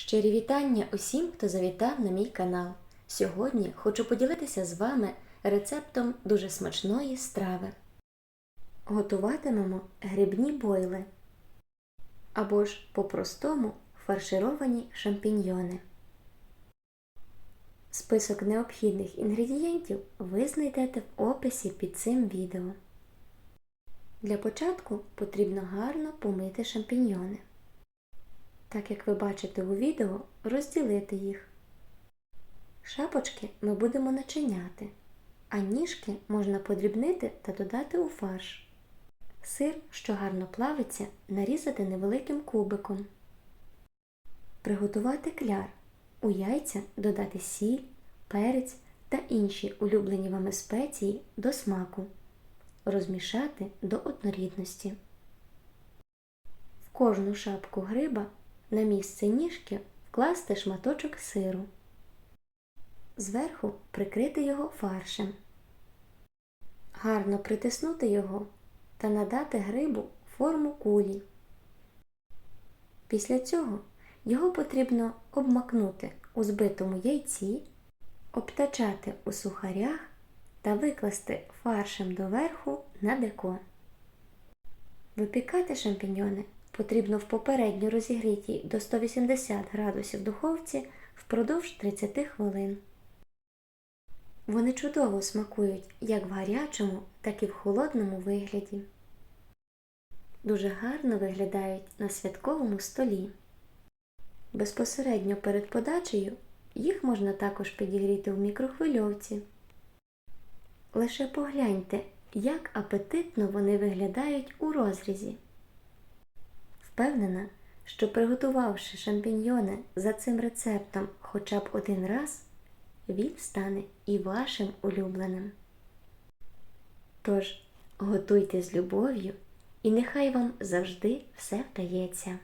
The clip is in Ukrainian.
Щирі вітання усім, хто завітав на мій канал. Сьогодні хочу поділитися з вами рецептом дуже смачної страви. Готуватимемо грибні бойли або ж по-простому фаршировані шампіньйони. Список необхідних інгредієнтів ви знайдете в описі під цим відео. Для початку потрібно гарно помити шампіньйони. Так як ви бачите у відео, розділити їх. Шапочки ми будемо начиняти, а ніжки можна подрібнити та додати у фарш. Сир, що гарно плавиться, нарізати невеликим кубиком. Приготувати кляр. У яйця додати сіль, перець та інші улюблені вами спеції до смаку. Розмішати до однорідності. В кожну шапку гриба на місце ніжки вкласти шматочок сиру. Зверху прикрити його фаршем. Гарно притиснути його та надати грибу форму кулі. Після цього його потрібно обмакнути у збитому яйці, обтачати у сухарях та викласти фаршем доверху на деко. Випікати шампіньйони потрібно в попередньо розігрітій до 180 градусів духовці впродовж 30 хвилин. Вони чудово смакують як в гарячому, так і в холодному вигляді. Дуже гарно виглядають на святковому столі. Безпосередньо перед подачею їх можна також підігріти в мікрохвильовці. Лише погляньте, як апетитно вони виглядають у розрізі. Впевнена, що приготувавши шампіньйони за цим рецептом хоча б один раз, він стане і вашим улюбленим. Тож, готуйте з любов'ю, і нехай вам завжди все вдається.